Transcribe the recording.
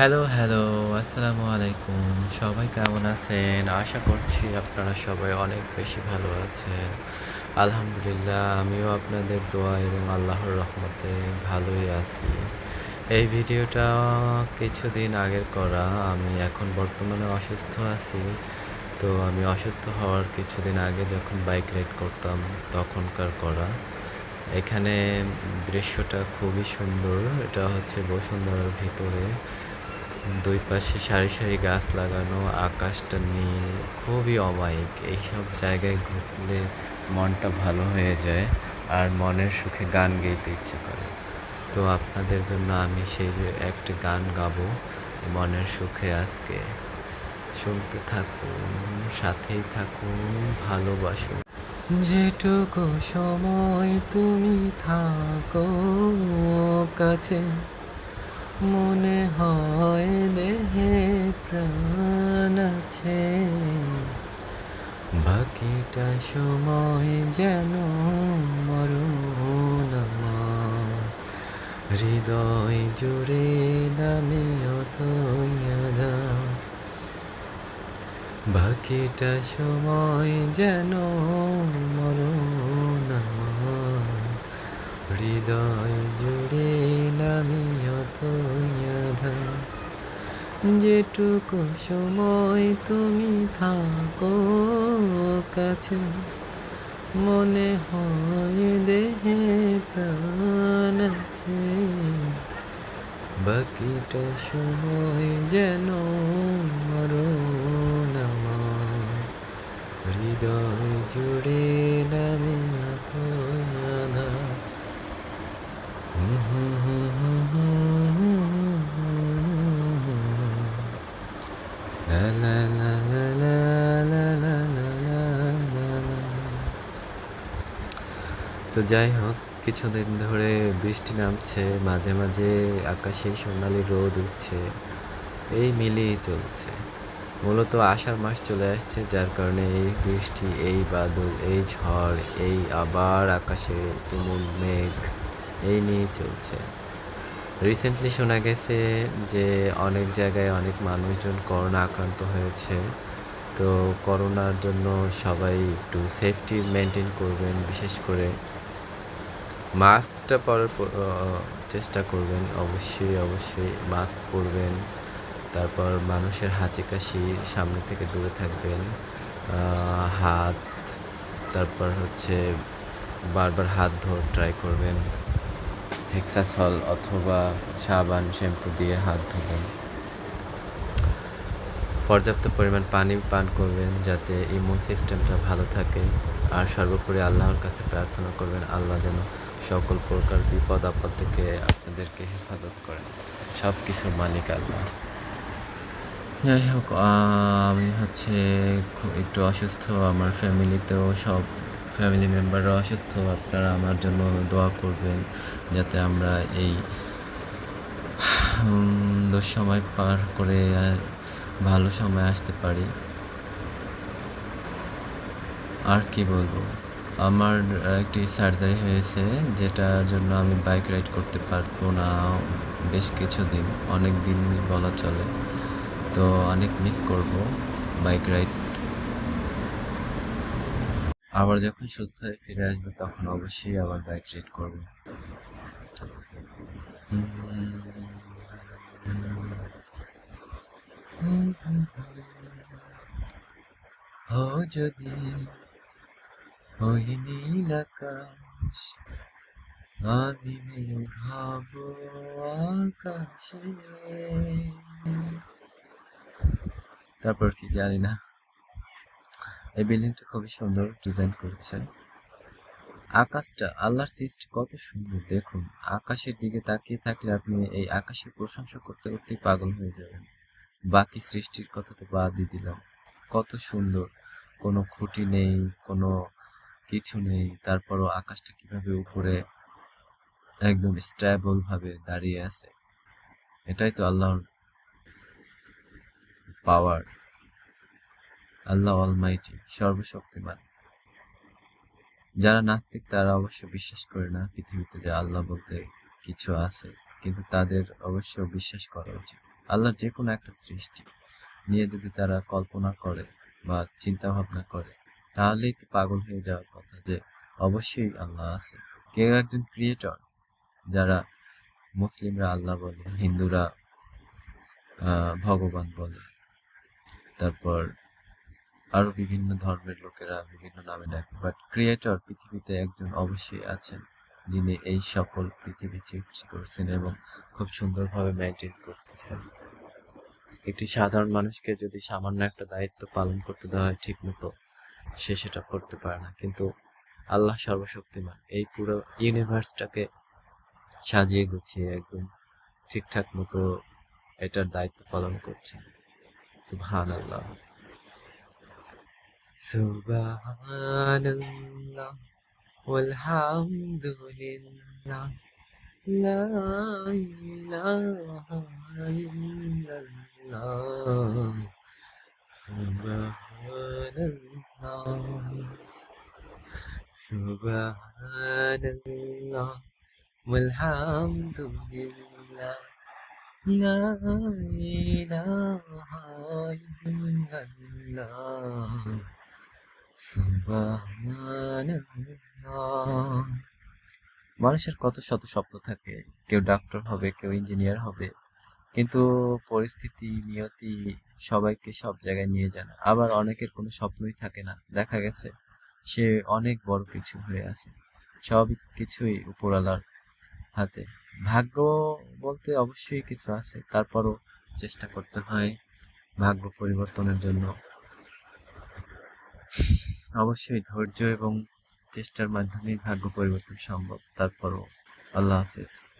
Hello, hello, আসসালামু আলাইকুম। সবাই কেমন আছেন? আশা করছি আপনারা সবাই অনেক বেশি ভালো আছেন। আলহামদুলিল্লাহ আমিও আপনাদের দোয়া এবং আল্লাহর রহমতে ভালোই আছি। এই ভিডিওটা কিছুদিন আগের করা। আমি এখন বর্তমানে অসুস্থ আছি। তো আমি অসুস্থ হওয়ার কিছুদিন আগে যখন বাইক রাইড করতাম তখনকার করা। এখানে দৃশ্যটা খুবই সুন্দর। এটা হচ্ছে বসুন্ধরার ভিতরে। দুই পাশে সারি, সারি গাছ লাগানো, আকাশটা নীল, খুবই অমায়িক। এইসব জায়গায় ঘুরলে মনটা ভালো হয়ে যায় আর মনের সুখে গান গাইতে ইচ্ছে করে। তো আপনাদের জন্য আমি সেই একটি গান গাবো মনের সুখে আজকে। শুনতে থাকুন, সাথেই থাকুন, ভালোবাসুন। যেটুকু সময় তুমি থাকো কাছে মনে হয় দেহে প্রাণ আছে। বাকিটা সময় যেন মরণ হৃদয় জুড়ে নামে অথই বাকিটা সময় যেন মরণ হৃদয় জুড়ে নামি অথই যেটুকু সময় তুমি থাকো কাছে, মনে হয় দেহে প্রাণ আছে। বাকিটা সময় যেন মরণ আমার, হৃদয় জুড়ে নামে হুম হুম হুম। তো যাই হোক, কিছুদিন ধরে বৃষ্টি নামছে, মাঝে মাঝে আকাশে সোনালি রোদ উঠছে, এই মিলিয়েই চলছে। মূলত আষাঢ় মাস চলে আসছে, যার কারণে এই বৃষ্টি, এই বাদল, এই ঝড়, এই আবার আকাশে তুমুল মেঘ, এই নিয়েই চলছে। রিসেন্টলি শোনা গেছে যে অনেক জায়গায় অনেক মানুষজন করোনা আক্রান্ত হয়েছে। তো করোনার জন্য সবাই একটু সেফটি মেনটেন করবেন, বিশেষ করে মাস্কটা পরার চেষ্টা করবেন। অবশ্যই অবশ্যই মাস্ক পরবেন। তারপর মানুষের হাঁচি কাশি সামনে থেকে দূরে থাকবেন। হাত, তারপর হচ্ছে বারবার হাত ধোয়ার ট্রাই করবেন। হেক্সাসল অথবা সাবান শ্যাম্পু দিয়ে হাত ধোবেন। পর্যাপ্ত পরিমাণ পানি পান করবেন যাতে ইমিউন সিস্টেমটা ভালো থাকে। আর সর্বোপরি আল্লাহর কাছে প্রার্থনা করবেন, আল্লাহ যেন সকল প্রকার বিপদ আপদ থেকে আপনাদেরকে হেফাজত করেন। সব কিছুর মালিক আল্লাহ। যাই হোক, আমি হচ্ছে একটু অসুস্থ, আমার ফ্যামিলিতেও সব ফ্যামিলি মেম্বাররা অসুস্থ আপনারা আমার জন্য দোয়া করবেন যাতে আমরা এই দুঃসময় পার করে ভালো সময় আসতে পারি। আর কি বলব? আমার একটি সার্জারি হয়েছে যেটার জন্য আমি বাইক রাইড করতে পারব না বেশ কিছুদিন, অনেক দিন বলা চলে। তো অনেক মিস করব বাইক রাইড আবার যখন সুস্থ হয়ে ফিরে আসবে, তখন অবশ্যই আবার বাইক রাইড করব। ও যদি ওই আকাশ, আমি মেঘাবো আকাশে। তারপর কি জানি না। এই বিল্ডিংটা খুবই সুন্দর ডিজাইন করেছে। আকাশটা, আল্লাহর সৃষ্টি কত সুন্দর, দেখুন। আকাশের দিকে তাকিয়ে থাকলে আপনি এই আকাশের প্রশংসা করতে, করতেই পাগল হয়ে যাবেন। বাকি সৃষ্টির কথা তো বাদই দিলাম। কত সুন্দর। কোনো খুঁটি নেই, কোনো কিছু নেই। তারপরও আকাশটা কীভাবে উপরে একদম স্ট্যাবল ভাবে দাঁড়িয়ে আছে। এটাই তো আল্লাহর পাওয়ার আল্লাহ অলমাইটি সর্বশক্তিমান। যারা নাস্তিক, তারা অবশ্য বিশ্বাস করে না পৃথিবীতে যে আল্লাহ বলতে কিছু আছে, কিন্তু তাদের অবশ্য বিশ্বাস করা উচিত। আল্লাহর যে কোনো একটা সৃষ্টি নিয়ে যদি তারা কল্পনা করে বা চিন্তা ভাবনা করে, তাহলেই তো পাগল হয়ে যাওয়ার কথা যে অবশ্যই আল্লাহ আছে। কেউ একজন ক্রিয়েটর, যারা মুসলিমরা আল্লাহ বলে, হিন্দুরা ভগবান বলে, তারপর আরও বিভিন্ন ধর্মের লোকেরা বিভিন্ন নামে ডাকে বাট ক্রিয়েটর পৃথিবীতে একজন অবশ্যই আছেন, যিনি এই সকল পৃথিবী সৃষ্টি করছেন এবং খুব সুন্দরভাবে মেনটেন করতেছেন। একটি সাধারণ মানুষকে যদি সামান্য একটা দায়িত্ব পালন করতে দেওয়া হয় ঠিক মতো সে সেটা করতে পারে না। কিন্তু আল্লাহ সর্বশক্তিমান, এই পুরো ইউনিভার্সটাকে সাজিয়ে গুছিয়ে একদম ঠিকঠাক মতো এটার দায়িত্ব পালন করছেন। সুবহান আল্লাহ സുബാനല്ല വൽഹാംദുലില്ല സുബാനല്ല വൽഹാംദുലില്ല ലാ ഇലാഹ ഇല്ലല്ലാഹ് মানুষের কত শত স্বপ্ন থাকে, কেউ ডাক্তার হবে, কেউ ইঞ্জিনিয়ার হবে, কিন্তু পরিস্থিতি, নিয়তি সবাইকে সব জায়গায় নিয়ে যায় আবার অনেকের কোনো স্বপ্নই থাকে না, দেখা গেছে সে অনেক বড় কিছু হয়ে আছে সব কিছুই উপরওয়ালার হাতে। ভাগ্য বলতে অবশ্যই কিছু আছে, তারপরও চেষ্টা করতে হয় ভাগ্য পরিবর্তনের জন্য। অবশ্যই ধৈর্য এবং চেষ্টার মাধ্যমেই ভাগ্য পরিবর্তন সম্ভব। তারপরও আল্লাহ হাফেজ।